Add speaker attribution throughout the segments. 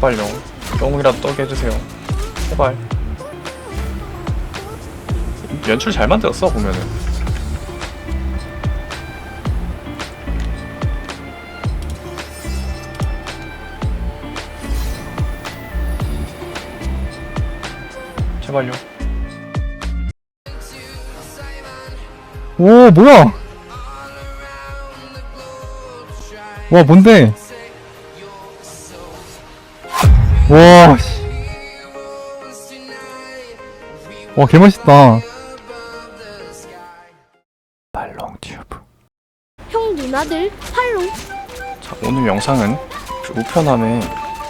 Speaker 1: 제발요. 영웅이라도 떠게 해주세요. 제발. 연출 잘 만들었어 보면은. 제발요.
Speaker 2: 오 뭐야 와 뭔데 와 씨. 와 개멋있다 발롱 튜브
Speaker 3: 형 누나들 팔로우
Speaker 1: 자, 오늘 영상은 그 우편함에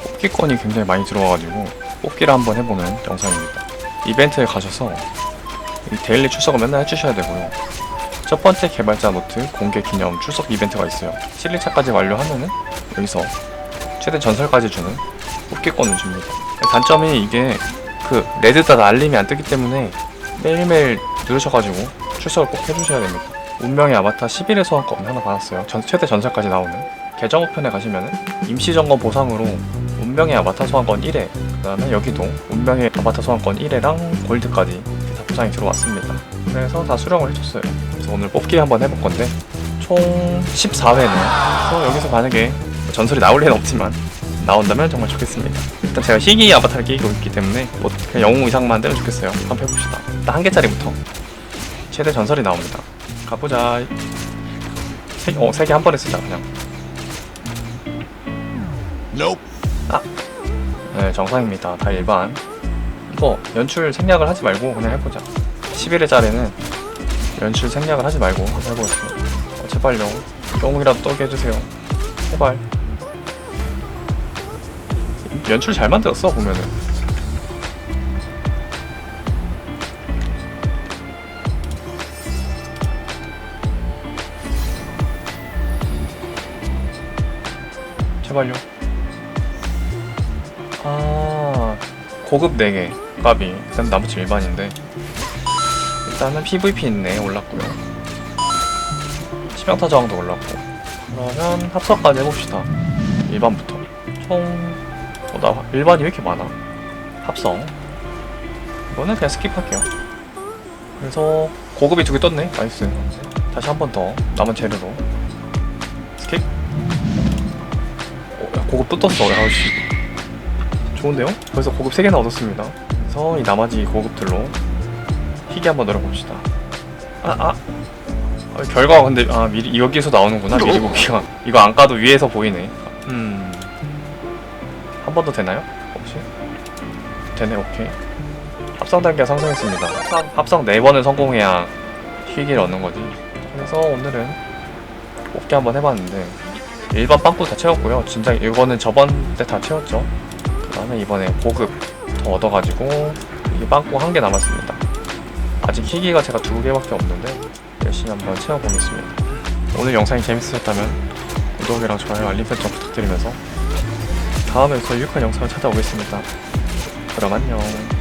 Speaker 1: 뽑기권이 굉장히 많이 들어와가지고 뽑기를 한번 해보는 영상입니다. 이벤트에 가셔서 이 데일리 출석을 맨날 해주셔야 되고요. 첫 번째 개발자 노트 공개 기념 출석 이벤트가 있어요. 7일차까지 완료하면은 여기서 최대 전설까지 주는 뽑기권을 줍니다. 단점이 이게 그 레드닷 알림이 안 뜨기 때문에 매일매일 누르셔가지고 출석을 꼭 해주셔야 됩니다. 운명의 아바타 11회 소환권 하나 받았어요. 전- 최대 전설까지 나오는. 계정 우편에 가시면은 임시 점검 보상으로 운명의 아바타 소환권 1회, 그 다음에 여기도 운명의 아바타 소환권 1회랑 골드까지 다 보상이 들어왔습니다. 그래서 다 수령을 해줬어요. 그래서 오늘 뽑기 한번 해볼 건데 총 14회네요. 그래서 여기서 만약에 전설이 나올 리는 없지만 나온다면 정말 좋겠습니다. 일단 제가 희귀 아바타를 끼고 있기 때문에 뭐 그냥 영웅 이상만 되면 좋겠어요. 한번 해봅시다. 일단 한 개짜리부터 최대 전설이 나옵니다. 가보자. 세, 어, 세 개 한 번에 쓰자, 그냥. 아! 네, 정상입니다. 다 일반. 이거 연출 생략을 하지 말고 그냥 해보자. 11회짜리는 연출 생략을 하지 말고 한번 해보겠습니다. 어, 제발요. 영웅이라도 떠게 해주세요. 제발. 연출 잘 만들었어, 보면은. 제발요. 아, 고급 4개. 까비. 일단 나머지 일반인데. 일단은 PVP 있네. 올랐고요. 치명타 저항도 올랐고. 그러면 합성까지 해봅시다. 일반부터. 총, 어, 나 일반이 왜 이렇게 많아? 합성. 이거는 그냥 스킵할게요. 그래서 고급이 두 개 떴네. 나이스. 다시 한 번 더. 남은 재료로. 스킵. 어, 야, 고급 또 떴어. 야, 씨. 좋은데요? 벌써 고급 3개나 얻었습니다. 그래서 이 나머지 고급들로 희귀 한번 노려봅시다. 아, 아. 아, 결과가 근데, 아, 미리, 여기에서 나오는구나, 미리 보기가. 이거 안 까도 위에서 보이네. 음. 한번 더 되나요? 혹시? 되네, 오케이. 합성 단계가 상승했습니다. 합성, 합성 4번을 성공해야 희귀를 얻는 거지. 그래서 오늘은 뽑기 한번 해봤는데, 일반 빵꾸 다 채웠고요. 진짜 이거는 저번 때 다 채웠죠. 그 다음에 이번에 고급 더 얻어가지고 이게 빵꾸 한 개 남았습니다. 아직 희귀가 제가 두 개밖에 없는데 열심히 한번 채워보겠습니다. 오늘 영상이 재밌으셨다면 구독이랑 좋아요, 알림 설정 부탁드리면서 다음에 더 유익한 영상을 찾아오겠습니다. 그럼 안녕.